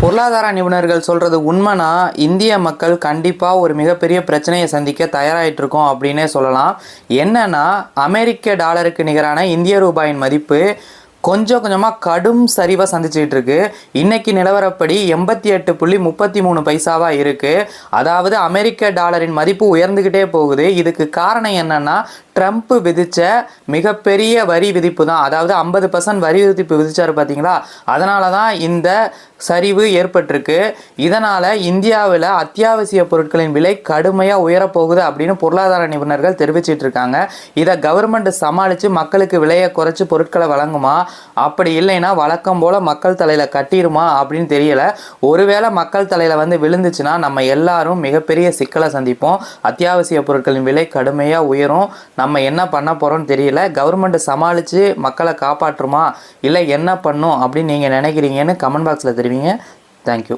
பொருளாதார நிபுணர்கள் சொல்கிறது உண்மைனா இந்திய மக்கள் கண்டிப்பாக ஒரு மிகப்பெரிய பிரச்சனையை சந்திக்க தயாராகிட்டு இருக்கோம் அப்படின்னே சொல்லலாம். என்னன்னா அமெரிக்க டாலருக்கு நிகரான இந்திய ரூபாயின் மதிப்பு கொஞ்சம் கொஞ்சமாக கடும் சரிவை சந்திச்சுக்கிட்டு இருக்கு. இன்னைக்கு நிலவரப்படி எண்பத்தி எட்டு புள்ளி முப்பத்தி மூணு பைசாவாக இருக்குது அதாவது அமெரிக்க டாலரின் மதிப்பு உயர்ந்துக்கிட்டே போகுது. இதுக்கு காரணம் என்னன்னா ட்ரம்ப் விதித்த மிகப்பெரிய வரி விதிப்பு தான். அதாவது ஐம்பது பர்சன்ட் வரி விதிப்பு விதித்தார் பார்த்தீங்களா அதனால தான் இந்த சரிவு ஏற்பட்டிருக்கு. இதனால் இந்தியாவில் அத்தியாவசிய பொருட்களின் விலை கடுமையாக உயரப்போகுது அப்படின்னு பொருளாதார நிபுணர்கள் தெரிவிச்சிட்டு இருக்காங்க. இதை கவர்மெண்ட் சமாளித்து மக்களுக்கு விலையை குறைச்சி பொருட்களை வழங்குமா? அப்படி இல்லைன்னா வழக்கம் போல் மக்கள் தலையில் கட்டிடுமா அப்படின்னு தெரியல. ஒருவேளை மக்கள் தலையில் வந்து விழுந்துச்சுன்னா நம்ம எல்லாரும் மிகப்பெரிய சிக்கலை சந்திப்போம். அத்தியாவசிய பொருட்களின் விலை கடுமையாக உயரும். நம்ம என்ன பண்ண போகிறோம்னு தெரியல. கவர்மெண்ட் சமாளித்து மக்களை காப்பாற்றுமா? இல்லை என்ன பண்ணும் அப்படின்னு நீங்கள் நினைக்கிறீங்கன்னு கமெண்ட் பாக்ஸில் தெரிவிங்க. தேங்க்யூ